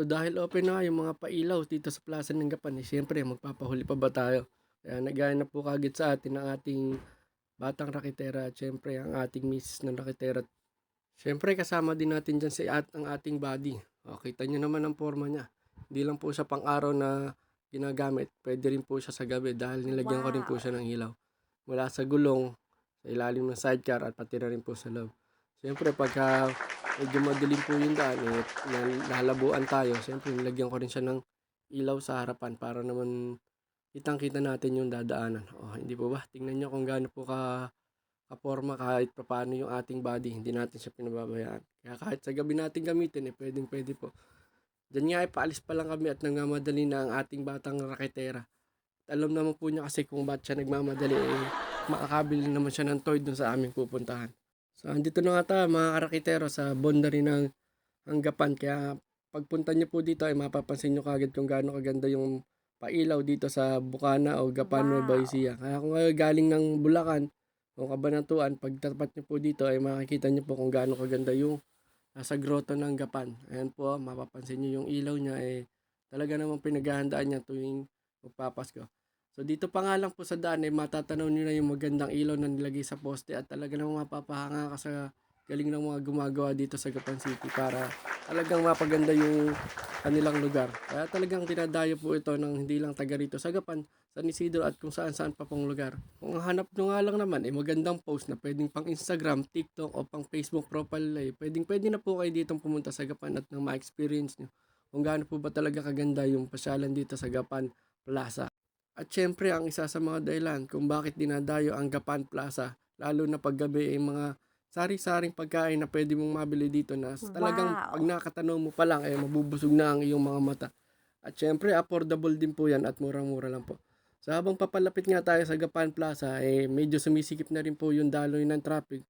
So dahil open na yung mga pailaw dito sa Plaza ng Gapan, eh, siyempre magpapahuli pa ba tayo? Kaya nagaya na po kagad sa atin ang ating batang raketera at siyempre ang ating misis ng raketera. Siyempre kasama din natin dyan si at ang ating body. O, kita nyo naman ang forma niya. Hindi lang po siya pang araw na ginagamit. Pwede rin po siya sa gabi dahil nilagyan ko rin po siya ng ilaw. Mula sa gulong, sa ilalim ng sidecar at pati na rin po sa loob. Siyempre pagka medyo madilim po yung daan, eh, na- lalabuan tayo. Siyempre nilagyan ko rin siya ng ilaw sa harapan para naman kitang-kita natin yung dadaanan. O, hindi po ba? Tingnan nyo kung gaano po ka kaporma kahit paano yung ating body. Hindi natin siya pinababayaan. Kaya kahit sa gabi natin gamitin, eh, pwedeng pwede po. Diyan nga, eh, paalis pa lang kami at nagmamadali na ang ating batang raketera. At alam naman po niya kasi kung ba't siya nagmamadali, eh, makakabili naman siya ng toy dun sa aming pupuntahan. So, andito na nga tayo mga karaketero sa boundary ng Hanggapan. Kaya pagpunta niyo po dito ay mapapansin niyo kagad kung gaano kaganda yung pailaw dito sa Bukana o Gapan Wow. Nueva Ecija. Kaya kung kayo galing ng Bulacan o Kabanatuan, pagtapat niyo po dito ay makikita niyo po kung gaano kaganda yung nasa grotto ng Gapan. Ayan po, mapapansin niyo yung ilaw niya eh talaga namang pinaghahandaan niya tuwing magpapasko. So dito pa nga lang po sa daan ay matatanaw niyo na yung magandang ilaw na nilagay sa poste at talaga namang mapapahanga ka sa galing ng mga gumagawa dito sa Gapan City para talagang mapaganda yung kanilang lugar. Kaya talagang dinadayo po ito ng hindi lang taga rito sa Gapan, San Isidro at kung saan saan pa pong lugar. Kung hanap nyo nga lang naman ay magandang post na pwedeng pang Instagram, TikTok o pang Facebook profile ay pwedeng pwede na po kayo dito pumunta sa Gapan at nang ma-experience nyo kung gaano po ba talaga kaganda yung pasyalan dito sa Gapan Plaza. At syempre ang isa sa mga dahilan kung bakit dinadayo ang Gapan Plaza lalo na paggabi ay mga sari-saring pagkain na pwede mong mabili dito na talagang Wow. pag nakatanaw mo pa lang ay mabubusog na ang iyong mga mata. At syempre affordable din po yan at murang-mura lang po. So habang papalapit nga tayo sa Gapan Plaza, eh medyo sumisikip na rin po yung daloy ng traffic.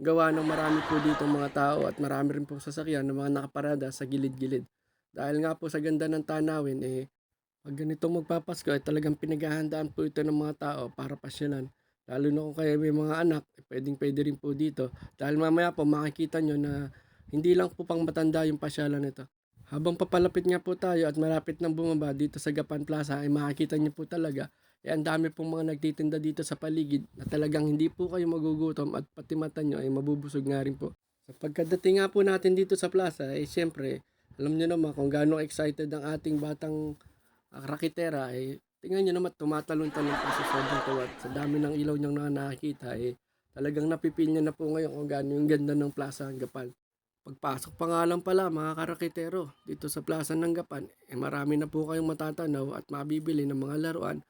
Gawa ng marami po dito mga tao at marami rin po sasakyan ng mga nakaparada sa gilid-gilid. Dahil nga po sa ganda ng tanawin, eh pag ganito magpapasko, ay talagang pinaghahandaan po ito ng mga tao para pasyalan. Lalo na kung kayo may mga anak, eh, pwedeng pwede rin po dito. Dahil mamaya po makikita nyo na hindi lang po pang matanda yung pasyalan nito. Habang papalapit nga po tayo at malapit nang bumaba dito sa Gapan Plaza ay makikita nyo po talaga eh ang dami pong mga nagtitinda dito sa paligid na talagang hindi po kayo magugutom at pati mata nyo ay mabubusog nga rin po. Sa pagkadating nga po natin dito sa plaza ay siyempre alam nyo naman kung gaano excited ang ating batang ah, rakitera ay tingnan nyo naman tumatalon-talon pa sa sobrang tuwad. Sa dami ng ilaw niyang na nakikita eh talagang napipil niya na po ngayon kung gaano yung ganda ng plaza ng Gapan. Pagpasok pa nga lang pala mga karakitero dito sa Plaza ng Gapan, eh marami na po kayong matatanaw at mabibili ng mga laruan.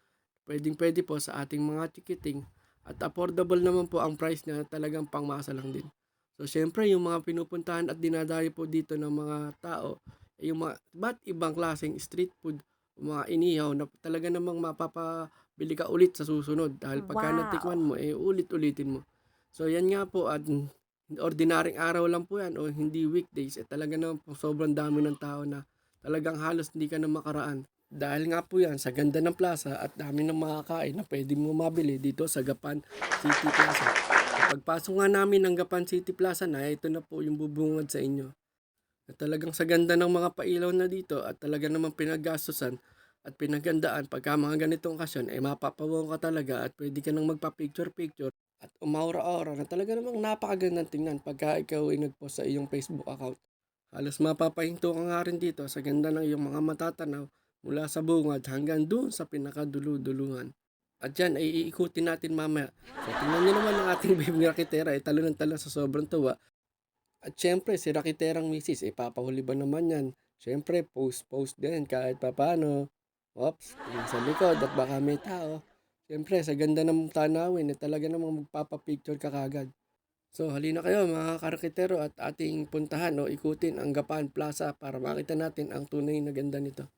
Pwedeng pwede po sa ating mga ticketing at affordable naman po ang price niya talagang pangmasa lang din. So syempre yung mga pinupuntahan at dinadayo po dito ng mga tao, eh, yung mga ba't ibang klaseng street food, mga inihaw na talaga namang mapapabili ka ulit sa susunod dahil pagka Wow. natikman mo, eh ulit-ulitin mo. So yan nga po at ordinaryong araw lang po yan o hindi weekdays, eh talaga naman po sobrang dami ng tao na talagang halos hindi ka na makaraan. Dahil nga po yan sa ganda ng plaza at dami ng makakain na pwede mo mabili dito sa Gapan City Plaza. Pagpasok nga namin ng Gapan City Plaza na, ito na po yung bubungad sa inyo. At talagang sa ganda ng mga pailaw na dito at talaga namang pinaggastusan at pinagandaan pagka mga ganitong okasyon ay mapapawang ka talaga at pwede ka nang magpa-picture-picture at umaura-aura na talaga namang napakagandang tingnan pagka ikaw ay nagpost sa iyong Facebook account. Halos mapapahinto ka nga rin dito sa ganda ng iyong mga matatanaw mula sa bungad hanggang doon sa pinakadulu-duluhan. At yan ay iikutin natin mamaya. So tingnan nyo naman ang ating baby rakitera ay talo ng talo sa sobrang tuwa. At syempre si rakiterang misis, ipapahuli ba naman yan? Syempre post-post din kahit papano. Oops, sa likod at baka may tao. Syempre sa ganda ng tanawin eh, talaga namang magpapapicture ka kagad. So halina kayo mga karakitero at ating puntahan o ikutin ang Gapan Plaza para makita natin ang tunay na ganda nito.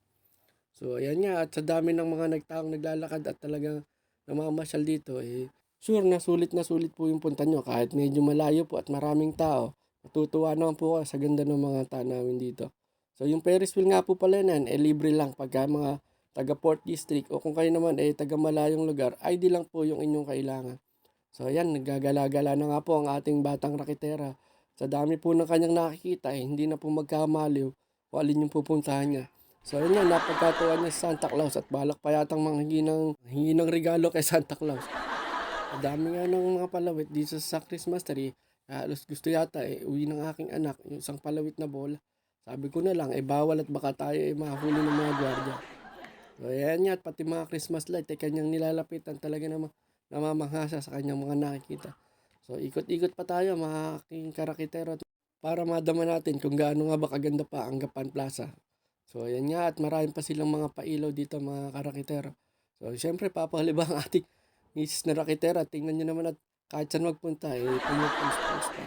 So ayan nga at sa dami ng mga nagtaong naglalakad at talagang namamasyal dito eh sure na sulit na sulit po yung punta nyo kahit medyo malayo po at maraming tao. Matutuwa naman po kayo sa ganda ng mga tanawin dito. So yung Ferris wheel nga po pala yan, eh libre lang pagka mga taga Port District o kung kayo naman eh taga malayong lugar, ID lang po yung inyong kailangan. So ayan, naggagala-gala na nga po ang ating batang rakitera. Sa dami po ng kanyang nakikita, eh, hindi na po magkamaliw kung alin yung pupuntahan niya. So yun nga, napagkatuwa niya sa Santa Claus at balak pa yatang manghingi ng, hingi ng regalo kay Santa Claus. Ang dami nga ng mga palawit dito sa Christmas tree. Halos gusto yata eh, uwi ng aking anak, yung isang palawit na bola. Sabi ko na lang, eh bawal at baka tayo eh mahuli ng mga gwardiya. So yan nga, at pati mga Christmas light, eh kanyang nilalapitan talaga namang namamangha siya sa kanyang mga nakikita. So ikot-ikot pa tayo mga aking karakitero para madama natin kung gaano nga ba kaganda pa ang Gapan Plaza. So yan nga at marami pa silang mga pailaw dito mga karakitero. So siyempre papahaliba ang ating misis na rakitera. Tingnan nyo naman at kahit saan magpunta eh pumupost-post pa.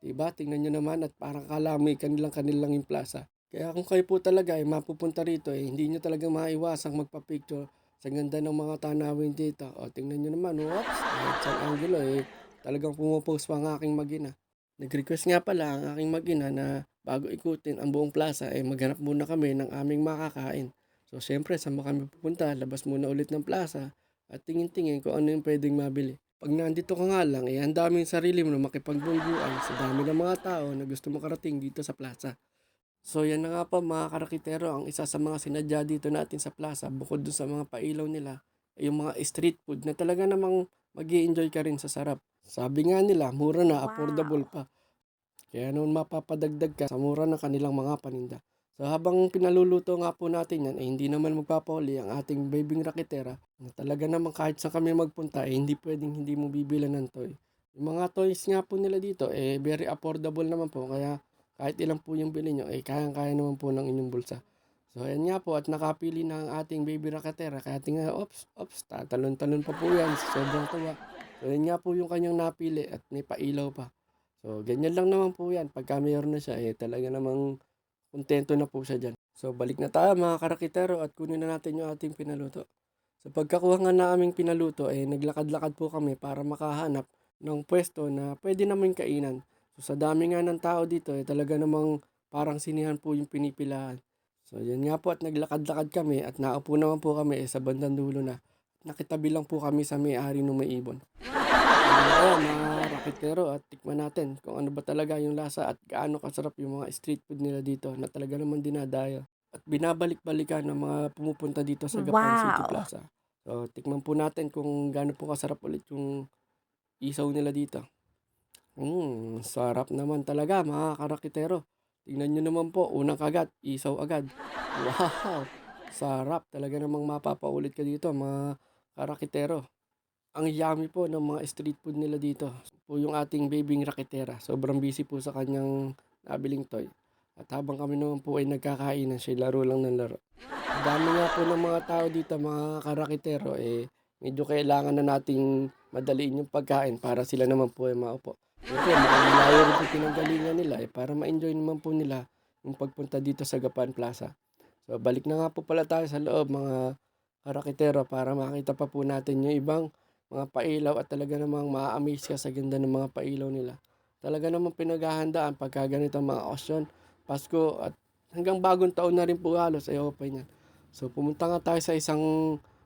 So, diba? Tingnan nyo naman at parang kalami kanilang kanilang yung plaza. Kaya kung kayo po talaga ay mapupunta rito eh hindi nyo talaga maiwasang magpa-picture sa ganda ng mga tanawin dito. O tingnan nyo naman, oops, kahit saan angulo eh talagang pumupost pa ang aking magina. Nag-request nga pala ang aking magina na bago ikutin ang buong plaza ay maghanap muna kami ng aming makakain. So syempre saan kami pupunta, labas muna ulit ng plaza at tingin-tingin kung ano yung pwedeng mabili. Pag nandito ka nga lang, eh, ang daming sarili mo na makipagbungguan sa dami ng mga tao na gusto makarating dito sa plaza. So yan na nga pa mga karakitero, ang isa sa mga sinadya dito natin sa plaza, bukod dun sa mga pailaw nila, ay yung mga street food na talaga namang mag enjoy ka rin sa sarap. Sabi nga nila, mura na, affordable pa. Kaya noon mapapadagdag ka sa mura ng kanilang mga paninda. So habang pinaluluto nga po natin yan, eh, hindi naman magpapahuli ang ating babing raketera na talaga naman kahit sa kami magpunta, eh, hindi pwedeng hindi mo bibilan ng toy. Yung mga toys nga po nila dito, eh, very affordable naman po. Kaya kahit ilang po yung bilhin nyo, eh, kayang-kaya naman po ng inyong bulsa. So, ayan nga po, at nakapili na ang ating baby raketera. Kaya tingnan, ops, ops, tatalon-talon pa po yan. Sobrang tuwa. So, ayan nga po yung kanyang napili at may pailaw pa. So, ganyan lang naman po yan. Pagka mayroon na siya, eh, talaga namang kontento na po siya dyan. So, balik na tayo mga karakitero at kunin na natin yung ating pinaluto. Sa pagkakuha nga na aming pinaluto, eh, naglakad-lakad po kami para makahanap ng pwesto na pwede namin kainan. So, sa dami nga ng tao dito, eh, talaga namang parang sinihan po yung pinipilahan. So, yun nga po at naglakad-lakad kami at naupo naman po kami eh, sa bandang dulo na. Nakitabi lang po kami sa may-ari ng may ibon. Ayan, mga rakitero at tikman natin kung ano ba talaga yung lasa at gaano kasarap yung mga street food nila dito na talaga naman dinadayo. At binabalik-balikan ng mga pumupunta dito sa Gapan City Wow. Plaza. So, tikman po natin kung gaano po kasarap ulit yung isaw nila dito. Mm, sarap naman talaga mga karakitero. Tingnan nyo naman po, unang kagat, isaw agad. Wow! Sarap. Talaga namang mapapaulit ka dito mga karakitero. Ang yummy po ng mga street food nila dito. Po yung ating babing raketera. Sobrang busy po sa kanyang nabiling toy. At habang kami naman po ay nagkakainan, siya laro lang ng laro. Dami nga po ng mga tao dito, mga karakitero, eh, medyo kailangan na nating madaliin yung pagkain para sila naman po ay maupo. Mukhang malayo rin po pinanggalingan nila eh, para ma-enjoy naman po nila yung pagpunta dito sa Gapan Plaza. So, balik na nga po pala tayo sa loob, mga karakitero, para makita pa po natin yung ibang mga pailaw at talaga namang ma-amaze ka sa ganda ng mga pailaw nila. Talaga namang pinaghahandaan pagka ganito mga okasyon, Pasko at hanggang bagong taon na rin po halos ay open yan. So pumunta nga tayo sa isang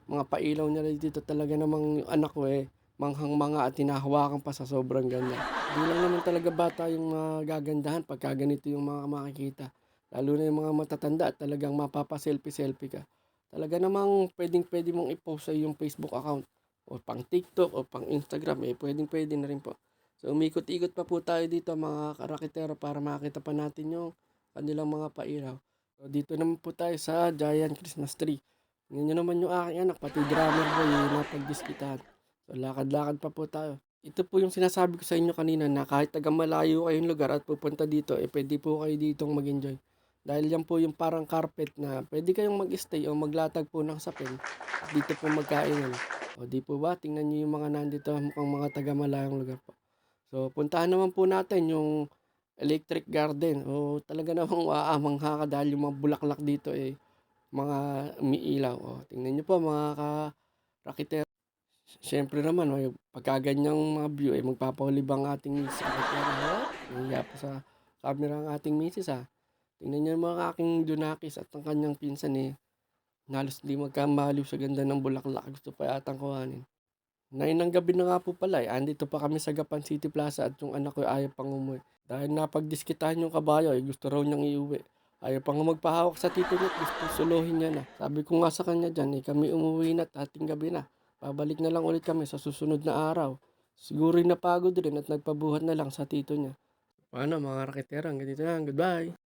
mga pailaw nila dito talaga namang anak ko eh manghang mga at hinahawakan pa sa sobrang ganda. Hindi lang naman talaga bata yung magagandahan pagka ganito yung mga makikita. Lalo na yung mga matatanda at talagang mapapa-selfie-selfie ka. Talaga namang pwedeng pwede mong i-post sa iyong Facebook account o pang TikTok o pang Instagram eh pwedeng pwede na rin po. So umikot-ikot pa po tayo dito mga karakitero para makita pa natin yung kanilang mga pailaw. So dito naman po tayo sa Giant Christmas Tree. Nyo naman yung aking anak, pati drummer boy yung napagdiskitahan. So lakad-lakad pa po tayo. Ito po yung sinasabi ko sa inyo kanina na kahit taga malayo kayong lugar at pupunta dito, eh pwede po kayo ditong mag-enjoy. Dahil yan po yung parang carpet na pwede kayong mag-stay o maglatag po ng sapin dito po magkainan. O di po ba, tingnan nyo yung mga nandito mukhang mga taga malayong lugar po. So puntahan naman po natin yung electric garden. O talaga namang aamangha ka dahil yung mga bulaklak dito eh mga umiilaw. O, tingnan nyo po mga ka-rakitero. Siyempre naman, may pagkaganyang mga view, eh, magpapahulib ang ating misis. Rakitero, nahiya pa sa camera ang ating misis ha. Tingnan nyo mga aking dunakis at ang kanyang pinsan eh. Halos di magkamaliw sa ganda ng bulaklak. Gusto pa yatang kuhanin. Nine ng gabi na nga po pala eh. Andito pa kami sa Gapan City Plaza at yung anak ko ay ayaw pang umuwi. Dahil napagdiskitahan yung kabayo eh, gusto raw niyang iuwi. Ayaw pa nga magpahawak sa tito niya, gusto suluhin niya na. Sabi ko nga sa kanya dyan, eh, kami umuwi na, ating gabi na. Babalik na lang ulit kami sa susunod na araw. Siguro napagod rin at nagpabuhat na lang sa tito niya. Paano mga raketera, hanggang dito goodbye!